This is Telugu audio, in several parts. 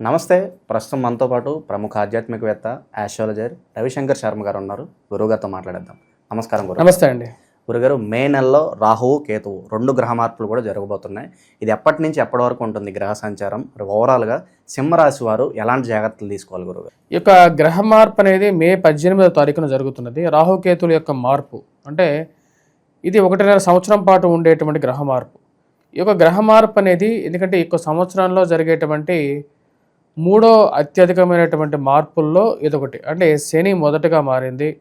నమస్తే ప్రస్తుతం మనతో పాటు ప్రముఖ ఆధ్యాత్మికవేత్త ఆస్ట్రాలజర్ రవిశంకర్ శర్మ గారు ఉన్నారు. గురువుగారితో మాట్లాడేద్దాం. నమస్కారం గురు. నమస్తే అండి. గురుగారు మే నెలలో రాహువు కేతువు రెండు గ్రహ మార్పులు కూడా జరగబోతున్నాయి. ఇది ఎప్పటి నుంచి ఎప్పటి వరకు ఉంటుంది గ్రహ సంచారం? ఓవరాల్గా సింహరాశి వారు ఎలాంటి జాగ్రత్తలు తీసుకోవాలి గురుగారు ఈ యొక్క గ్రహ మార్పు అనేది మే పద్దెనిమిదవ తారీఖున జరుగుతున్నది. రాహుకేతుల యొక్క మార్పు. అంటే ఇది ఒకటిన్నర సంవత్సరం పాటు ఉండేటువంటి గ్రహ మార్పు. ఈ యొక్క గ్రహ మార్పు అనేది ఎందుకంటే ఈ యొక్క సంవత్సరంలో జరిగేటువంటి మూడో అత్యధికమైనటువంటి మార్పుల్లో ఇదొకటి. అంటే శని మొదటగా మారింది.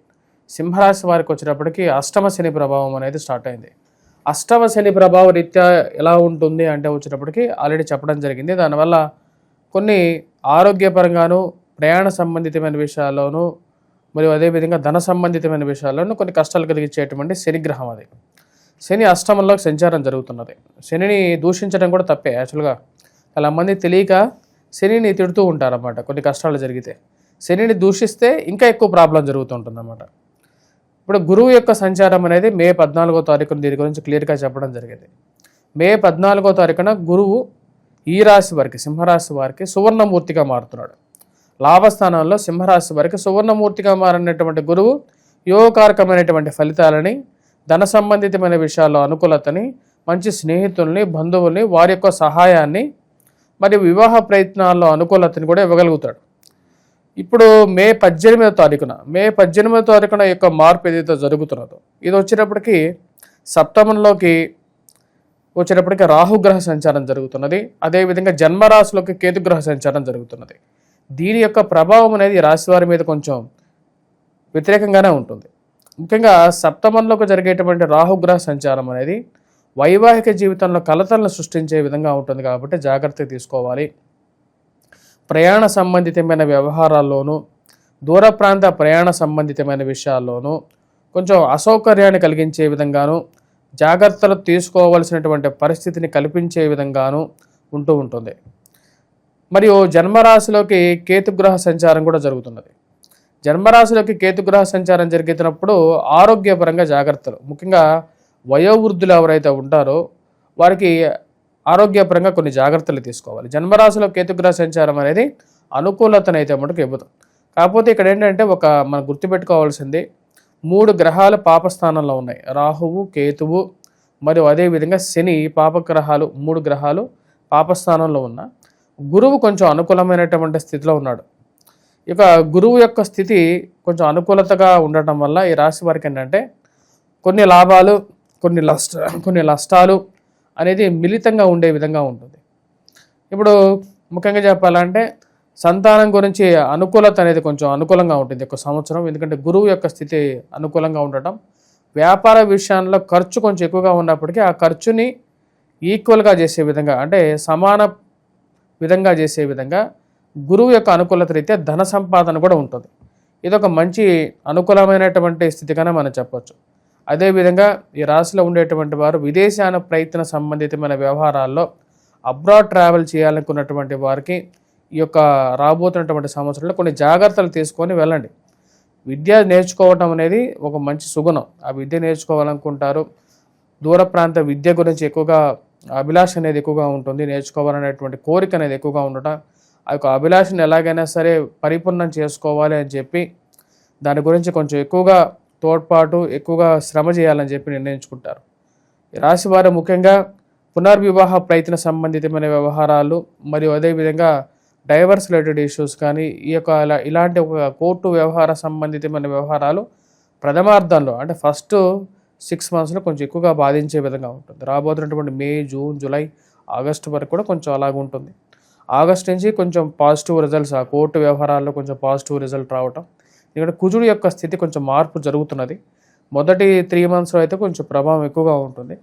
సింహరాశి వారికి వచ్చేటప్పటికి అష్టమ శని ప్రభావం అనేది స్టార్ట్ అయింది. అష్టమ శని ప్రభావ రీత్యా ఎలా ఉంటుంది అంటే వచ్చేటప్పటికి ఆల్రెడీ చెప్పడం జరిగింది. దానివల్ల కొన్ని ఆరోగ్యపరంగాను ప్రయాణ సంబంధితమైన విషయాల్లోనూ మరియు అదేవిధంగా ధన సంబంధితమైన విషయాల్లోనూ కొన్ని కష్టాలు కలిగించేటువంటి శనిగ్రహం అది. శని అష్టమంలో సంచారం జరుగుతున్నది. శనిని దూషించడం కూడా తప్పే యాక్చువల్గా. చాలా మంది తెలియక శనిని తిడుతూ ఉంటారన్నమాట కొన్ని కష్టాలు జరిగితే. శనిని దూషిస్తే ఇంకా ఎక్కువ ప్రాబ్లం జరుగుతుంటుందన్నమాట. ఇప్పుడు గురువు యొక్క సంచారం అనేది మే పద్నాలుగో తారీఖున దీని గురించి క్లియర్గా చెప్పడం జరిగింది. మే పద్నాలుగో తారీఖున గురువు ఈ రాశి వారికి సింహరాశి వారికి సువర్ణమూర్తిగా మారుతున్నాడు. లాభస్థానంలో సింహరాశి వారికి సువర్ణమూర్తిగా మారినటువంటి గురువు యోగకారకమైనటువంటి ఫలితాలని ధన సంబంధితమైన విషయాల్లో అనుకూలతని మంచి స్నేహితుల్ని బంధువుల్ని వారి యొక్క సహాయాన్ని మరియు వివాహ ప్రయత్నాల్లో అనుకూలతను కూడా ఇవ్వగలుగుతాడు. ఇప్పుడు మే పద్దెనిమిదో తారీఖున మే పద్దెనిమిదో తారీఖున యొక్క మార్పు ఏదైతే జరుగుతున్నదో ఇది వచ్చేటప్పటికి సప్తమంలోకి వచ్చేటప్పటికి రాహుగ్రహ సంచారం జరుగుతున్నది. అదేవిధంగా జన్మరాశిలోకి కేతుగ్రహ సంచారం జరుగుతున్నది. దీని యొక్క ప్రభావం అనేది రాశి వారి మీద కొంచెం వ్యతిరేకంగానే ఉంటుంది. ముఖ్యంగా సప్తమంలోకి జరిగేటువంటి రాహుగ్రహ సంచారం అనేది వైవాహిక జీవితంలో కలతలను సృష్టించే విధంగా ఉంటుంది కాబట్టి జాగ్రత్త తీసుకోవాలి. ప్రయాణ సంబంధితమైన వ్యవహారాల్లోనూ దూర ప్రాంత ప్రయాణ సంబంధితమైన విషయాల్లోనూ కొంచెం అసౌకర్యాన్ని కలిగించే విధంగాను జాగ్రత్తలు తీసుకోవలసినటువంటి పరిస్థితిని కల్పించే విధంగాను ఉంటూ ఉంటుంది. మరియు జన్మరాశిలోకి కేతుగ్రహ సంచారం కూడా జరుగుతున్నది. జన్మరాశిలోకి కేతుగ్రహ సంచారం జరిగినప్పుడు ఆరోగ్యపరంగా జాగ్రత్తలు ముఖ్యంగా వయోవృద్ధులు ఎవరైతే ఉంటారో వారికి ఆరోగ్యపరంగా కొన్ని జాగ్రత్తలు తీసుకోవాలి. జన్మరాశిలో కేతుగ్రహ సంచారం అనేది అనుకూలతను అయితే మటుకు ఇవ్వదు. కాకపోతే ఇక్కడ ఏంటంటే ఒక మనం గుర్తుపెట్టుకోవాల్సింది మూడు గ్రహాలు పాపస్థానంలో ఉన్నాయి. రాహువు కేతువు మరియు అదేవిధంగా శని పాపగ్రహాలు మూడు గ్రహాలు పాపస్థానంలో ఉన్న గురువు కొంచెం అనుకూలమైనటువంటి స్థితిలో ఉన్నాడు. ఇక గురువు యొక్క స్థితి కొంచెం అనుకూలతగా ఉండటం వల్ల ఈ రాశి వారికి ఏంటంటే కొన్ని లాభాలు కొన్ని నష్ట కొన్ని నష్టాలు అనేది మిళితంగా ఉండే విధంగా ఉంటుంది. ఇప్పుడు ముఖ్యంగా చెప్పాలంటే సంతానం గురించి అనుకూలత అనేది కొంచెం అనుకూలంగా ఉంటుంది ఒక సంవత్సరం. ఎందుకంటే గురువు యొక్క స్థితి అనుకూలంగా ఉండటం వ్యాపార విషయాల్లో ఖర్చు కొంచెం ఎక్కువగా ఉన్నప్పటికీ ఆ ఖర్చుని ఈక్వల్గా చేసే విధంగా అంటే సమాన విధంగా చేసే విధంగా గురువు యొక్క అనుకూలత రీత్యా ధన సంపాదన కూడా ఉంటుంది. ఇది ఒక మంచి అనుకూలమైనటువంటి స్థితిగానే మనం చెప్పవచ్చు అదేవిధంగా ఈ రాశిలో ఉండేటువంటి వారు విదేశాన ప్రయత్న సంబంధితమైన వ్యవహారాల్లో అబ్రాడ్ ట్రావెల్ చేయాలనుకున్నటువంటి వారికి ఈ యొక్క రాబోతున్నటువంటి సంవత్సరంలో కొన్ని జాగ్రత్తలు తీసుకొని వెళ్ళండి. విద్య నేర్చుకోవటం అనేది ఒక మంచి సుగుణం. ఆ విద్య నేర్చుకోవాలనుకుంటారు. దూర ప్రాంత విద్య గురించి ఎక్కువగా అభిలాష అనేది ఎక్కువగా ఉంటుంది. నేర్చుకోవాలనేటువంటి కోరిక అనేది ఎక్కువగా ఉండటం ఆ యొక్క అభిలాషను ఎలాగైనా సరే పరిపూర్ణం చేసుకోవాలి అని చెప్పి దాని గురించి కొంచెం ఎక్కువగా తోడ్పాటు ఎక్కువగా శ్రమ చేయాలని చెప్పి నిర్ణయించుకుంటారు. రాశి వారు ముఖ్యంగా పునర్వివాహ ప్రయత్న సంబంధితమైన వ్యవహారాలు మరియు అదేవిధంగా డైవర్స్ రిలేటెడ్ ఇష్యూస్ కానీ ఈ యొక్క ఇలాంటి ఒక కోర్టు వ్యవహార సంబంధితమైన వ్యవహారాలు ప్రథమార్థంలో అంటే ఫస్ట్ సిక్స్ మంత్స్లో కొంచెం ఎక్కువగా బాధించే విధంగా ఉంటుంది. రాబోతున్నటువంటి మే జూన్ జూలై ఆగస్టు వరకు కూడా కొంచెం అలాగ ఉంటుంది. ఆగస్ట్ నుంచి కొంచెం పాజిటివ్ రిజల్ట్స్ ఆ కోర్టు వ్యవహారాల్లో కొంచెం పాజిటివ్ రిజల్ట్ రావటం ఇక్కడ కుజుడు యొక్క స్థితి కొంచెం మార్పు జరుగుతున్నది. మొదటి త్రీ మంత్స్లో అయితే కొంచెం ప్రభావం ఎక్కువగా ఉంటుంది.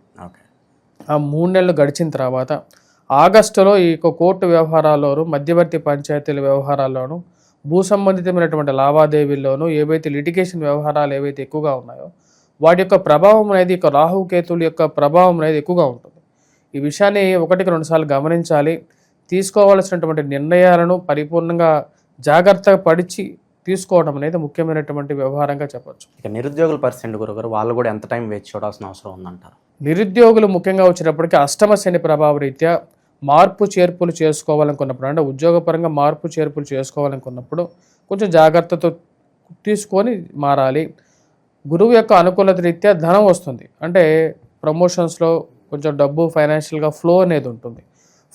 ఆ మూడు నెలలు గడిచిన తర్వాత ఆగస్టులో ఈ యొక్క కోర్టు వ్యవహారాల్లోనూ మధ్యవర్తి పంచాయతీల వ్యవహారాల్లోనూ భూ సంబంధితమైనటువంటి లావాదేవీల్లోనూ ఏవైతే లిటిగేషన్ వ్యవహారాలు ఏవైతే ఎక్కువగా ఉన్నాయో వాటి యొక్క ప్రభావం అనేది ఇక రాహుకేతుల యొక్క ప్రభావం అనేది ఎక్కువగా ఉంటుంది. ఈ విషయాన్ని ఒకటికి రెండుసార్లు గమనించాలి. తీసుకోవాల్సినటువంటి నిర్ణయాలను పరిపూర్ణంగా జాగ్రత్తగా పడిచి తీసుకోవడం అనేది ముఖ్యమైనటువంటి వ్యవహారంగా చెప్పొచ్చు. ఇక నిరుద్యోగుల పరిస్థితి గురుగారు వాళ్ళు కూడా ఎంత టైం వేచి చూడాల్సిన అవసరం ఉందంటారు? నిరుద్యోగులు ముఖ్యంగా వచ్చేటప్పటికి అష్టమ శని ప్రభావ రీత్యా మార్పు చేర్పులు చేసుకోవాలనుకున్నప్పుడు అంటే ఉద్యోగపరంగా మార్పు చేర్పులు చేసుకోవాలనుకున్నప్పుడు కొంచెం జాగ్రత్తతో తీసుకొని మారాలి. గురువు యొక్క అనుకూలత రీత్యా ధనం వస్తుంది. అంటే ప్రమోషన్స్లో కొంచెం డబ్బు ఫైనాన్షియల్గా ఫ్లో అనేది ఉంటుంది.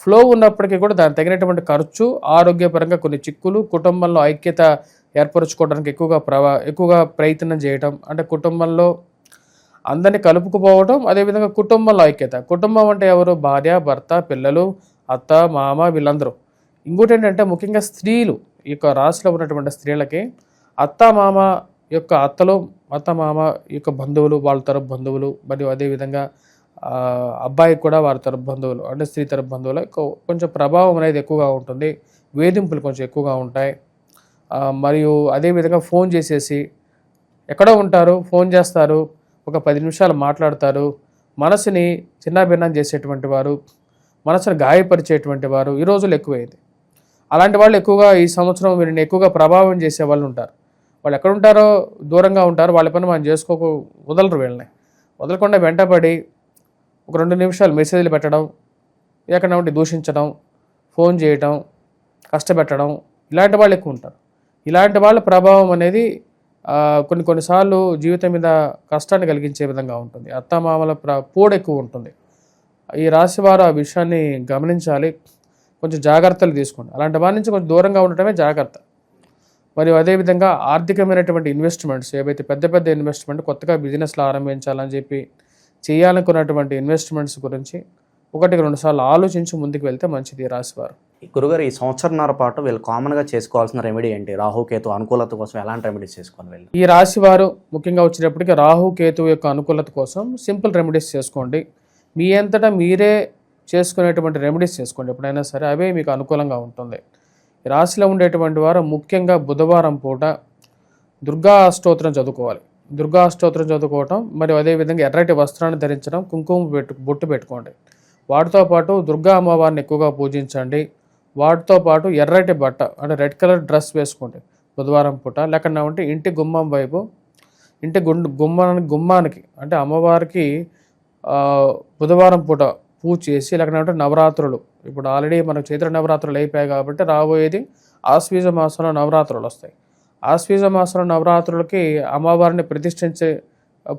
ఫ్లో ఉన్నప్పటికీ కూడా దానికి తగినటువంటి ఖర్చు ఆరోగ్యపరంగా కొన్ని చిక్కులు కుటుంబంలో ఐక్యత ఏర్పరచుకోవడానికి ఎక్కువగా ప్రవా ఎక్కువగా ప్రయత్నం చేయటం అంటే కుటుంబంలో అందరినీ కలుపుకుపోవటం అదేవిధంగా కుటుంబంలో ఐక్యత. కుటుంబం అంటే ఎవరు? భార్య భర్త పిల్లలు అత్త మామ వీళ్ళందరూ. ఇంకోటి ఏంటంటే ముఖ్యంగా స్త్రీలు ఈ యొక్క రాశిలో ఉన్నటువంటి స్త్రీలకి అత్త మామ యొక్క అత్తలు అత్త మామ యొక్క బంధువులు వాళ్ళ తరపు బంధువులు మరియు అదేవిధంగా ఆ, అబ్బాయికి కూడా వారి తరపు బంధువులు అంటే స్త్రీ తరపు బంధువులు కొంచెం ప్రభావం అనేది ఎక్కువగా ఉంటుంది. వేధింపులు కొంచెం ఎక్కువగా ఉంటాయి. మరియు అదేవిధంగా ఫోన్ చేసేసి ఎక్కడో ఉంటారు ఫోన్ చేస్తారు ఒక పది నిమిషాలు మాట్లాడతారు మనసుని చిన్నాభిన్నం చేసేటువంటి వారు మనసును గాయపరిచేటువంటి వారు ఈ రోజులు ఎక్కువైంది. అలాంటి వాళ్ళు ఎక్కువగా ఈ సంవత్సరం వీరిని ఎక్కువగా ప్రభావం చేసే వాళ్ళు ఉంటారు. వాళ్ళు ఎక్కడ ఉంటారో దూరంగా ఉంటారు వాళ్ళ పని మనం చేసుకోక వదలరు వీళ్ళని. వదలకుండా వెంటపడి ఒక రెండు నిమిషాలు మెసేజ్లు పెట్టడం ఎక్కడ ఉండి దూషించడం ఫోన్ చేయటం కష్టపెట్టడం ఇలాంటి వాళ్ళు ఎక్కువ ఉంటారు. ఇలాంటి వాళ్ళ ప్రభావం అనేది కొన్ని కొన్నిసార్లు జీవితం మీద కష్టాన్ని కలిగించే విధంగా ఉంటుంది. అత్తమామల ప్ర పోడెక్కువ ఉంటుంది. ఈ రాశి వారు ఆ విషయాన్ని గమనించాలి. కొంచెం జాగ్రత్తలు తీసుకోండి. అలాంటి వారి నుంచి కొంచెం దూరంగా ఉండటమే జాగ్రత్త. మరియు అదేవిధంగా ఆర్థికమైనటువంటి ఇన్వెస్ట్మెంట్స్ ఏవైతే పెద్ద పెద్ద ఇన్వెస్ట్మెంట్ కొత్తగా బిజినెస్లు ఆరంభించాలని చెప్పి చేయాలనుకున్నటువంటి ఇన్వెస్ట్మెంట్స్ గురించి ఒకటికి రెండు సార్లు ఆలోచించి ముందుకు వెళ్తే మంచిది రాశివారు గురుగారు ఈ సంవత్సరంన్నర పాటు వీళ్ళు కామన్గా చేసుకోవాల్సిన రెమెడీ ఏంటి? రాహుకేతు అనుకూలత కోసం ఎలాంటి రెమెడీస్ చేసుకోవాలి వీళ్ళు? ఈ రాశి వారు ముఖ్యంగా వచ్చినప్పటికీ రాహుకేతు యొక్క అనుకూలత కోసం సింపుల్ రెమెడీస్ చేసుకోండి. మీ అంతటా మీరే చేసుకునేటువంటి రెమెడీస్ చేసుకోండి. ఎప్పుడైనా సరే అవే మీకు అనుకూలంగా ఉంటుంది. ఈ రాశిలో ఉండేటువంటి వారు ముఖ్యంగా బుధవారం పూట దుర్గా అష్టోత్తరం చదువుకోవాలి. దుర్గా అష్టోత్తరం చదువుకోవటం మరియు అదేవిధంగా ఎర్రటి వస్త్రాన్ని ధరించడం కుంకుమ పెట్టు బొట్టు పెట్టుకోండి. వాటితో పాటు దుర్గా అమ్మవారిని ఎక్కువగా పూజించండి. వాటితో పాటు ఎర్రటి బట్ట అంటే రెడ్ కలర్ డ్రెస్ వేసుకోండి బుధవారం పూట లేకుండా ఉంటే ఇంటి గుమ్మం వైపు ఇంటి గుండు గుమ్మానికి గుమ్మానికి అంటే అమ్మవారికి బుధవారం పూట పూజ చేసి లేకుండా ఉంటే నవరాత్రులు. ఇప్పుడు ఆల్రెడీ మనకు చైత్ర నవరాత్రులు అయిపోయాయి కాబట్టి రాబోయేది ఆశ్వీజ మాసంలో నవరాత్రులు వస్తాయి. ఆశ్వీజ మాసంలో నవరాత్రులకి అమ్మవారిని ప్రతిష్ఠించే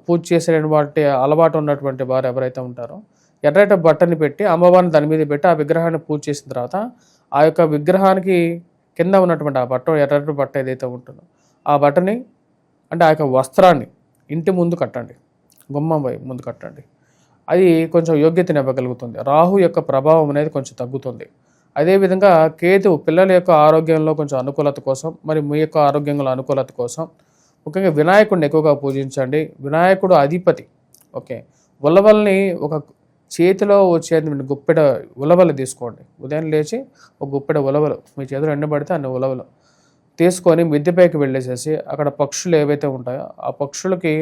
పూజ చేసే వాటి అలవాటు ఉన్నటువంటి వారు ఎవరైతే ఉంటారో ఎర్రటి బట్టని పెట్టి అమ్మవారిని దాని మీద పెట్టి ఆ విగ్రహాన్ని పూజ చేసిన తర్వాత ఆ యొక్క విగ్రహానికి కింద ఉన్నటువంటి ఆ బట్ట ఎర్రటి బట్ట ఏదైతే ఉంటుందో ఆ బట్టని అంటే ఆ యొక్క వస్త్రాన్ని ఇంటి ముందు కట్టండి. గుమ్మం వైపు ముందు కట్టండి. అది కొంచెం యోగ్యతని ఇవ్వగలుగుతుంది. రాహు యొక్క ప్రభావం అనేది కొంచెం తగ్గుతుంది. అదేవిధంగా కేతు పిల్లల యొక్క ఆరోగ్యంలో కొంచెం అనుకూలత కోసం మరి మీ యొక్క ఆరోగ్యంలో అనుకూలత కోసం ముఖ్యంగా వినాయకుడిని ఎక్కువగా పూజించండి. వినాయకుడు అధిపతి. ఓకే. ఉలవల్ని ఒక చేతిలో వచ్చే గుప్పెడ ఉలవలు తీసుకోండి. ఉదయం లేచి ఒక గుప్పెడ ఉలవలు మీ చేతిలో ఎండబడితే అన్ని ఉలవలు తీసుకొని మిద్దెపైకి వెళ్ళేసేసి అక్కడ పక్షులు ఏవైతే ఉంటాయో ఆ పక్షులకి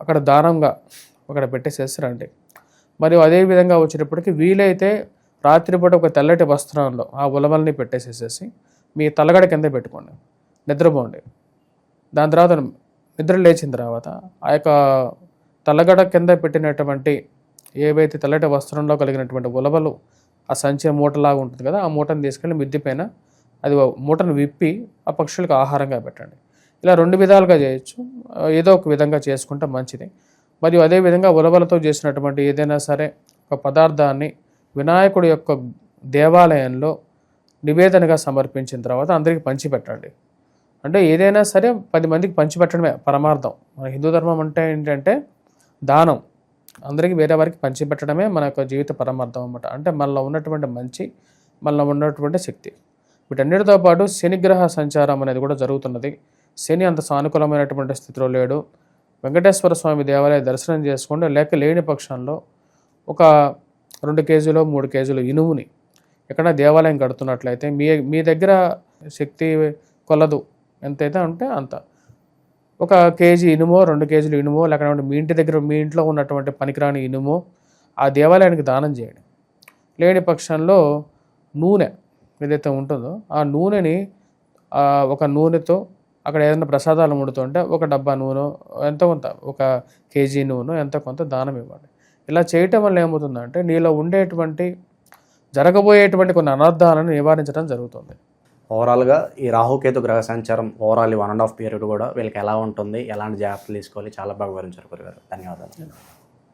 అక్కడ దానంగా అక్కడ పెట్టేసేసి రండి. మరియు అదే విధంగా వచ్చేటప్పటికి వీలైతే రాత్రిపూట ఒక తెల్లటి వస్త్రంలో ఆ ఉలవల్ని పెట్టేసేసేసి మీ తలగడ కింద పెట్టుకోండి. నిద్రపోండి. దాని తర్వాత నిద్ర లేచిన తర్వాత ఆ యొక్క తలగడ కింద పెట్టినటువంటి ఏవైతే తెల్లటి వస్త్రంలో కలిగినటువంటి ఉలవలు ఆ సంచి మూటలాగా ఉంటుంది కదా ఆ మూటను తీసుకెళ్ళి మిద్ది పైన అది మూటను విప్పి ఆ పక్షులకు ఆహారంగా పెట్టండి. ఇలా రెండు విధాలుగా చేయొచ్చు. ఏదో ఒక విధంగా చేసుకుంటే మంచిది. మరియు అదే విధంగా ఉలవలతో చేసినటువంటి ఏదైనా సరే ఒక పదార్థాన్ని వినాయకుడి యొక్క దేవాలయంలో నివేదనగా సమర్పించిన తర్వాత అందరికీ పంచిపెట్టండి. అంటే ఏదైనా సరే పది మందికి పంచిపెట్టడమే పరమార్థం. మన హిందూ ధర్మం అంటే ఏంటంటే దానం అందరికీ వేరే వారికి పంచిపెట్టడమే మన యొక్క జీవిత పరమార్థం అన్నమాట. అంటే మనలో ఉన్నటువంటి మంచి మనలో ఉన్నటువంటి శక్తి. వీటన్నిటితో పాటు శనిగ్రహ సంచారం అనేది కూడా జరుగుతున్నది. శని అంత సానుకూలమైనటువంటి స్థితిలో లేడు. వెంకటేశ్వర స్వామి దేవాలయ దర్శనం చేసుకోండి లేక లేని పక్షంలో ఒక రెండు కేజీలు మూడు కేజీలు ఇనుముని ఎక్కడ దేవాలయం కడుతున్నట్లయితే మీ మీ దగ్గర శక్తి కొలదు. ఎంతైతే ఉంటే అంత. ఒక కేజీ ఇనుమో రెండు కేజీలు ఇనుమో లేకపోతే మీ ఇంటి దగ్గర మీ ఇంట్లో ఉన్నటువంటి పనికిరాని ఇనుమో ఆ దేవాలయానికి దానం చేయండి. లేని పక్షంలో నూనె ఏదైతే ఉంటుందో ఆ నూనెని ఒక నూనెతో అక్కడ ఏదైనా ప్రసాదాలు వండుతుంటే ఒక డబ్బా నూనె ఎంత కొంత ఒక కేజీ నూనె ఎంత కొంత దానం ఇవ్వండి. ఇలా చేయటం వల్ల ఏమవుతుందంటే నీలో ఉండేటువంటి జరగబోయేటువంటి కొన్ని అనర్థాలను నివారించడం జరుగుతుంది. ఓవరాల్గా ఈ రాహుకేతు గ్రహ సంచారం ఓవరాల్ ఈ వన్ అండ్ హాఫ్ పీరియడ్ కూడా వీళ్ళకి ఎలా ఉంటుంది ఎలాంటి జాగ్రత్తలు తీసుకోవాలి చాలా బాగా వివరించారు గురుగారు. ధన్యవాదాలు.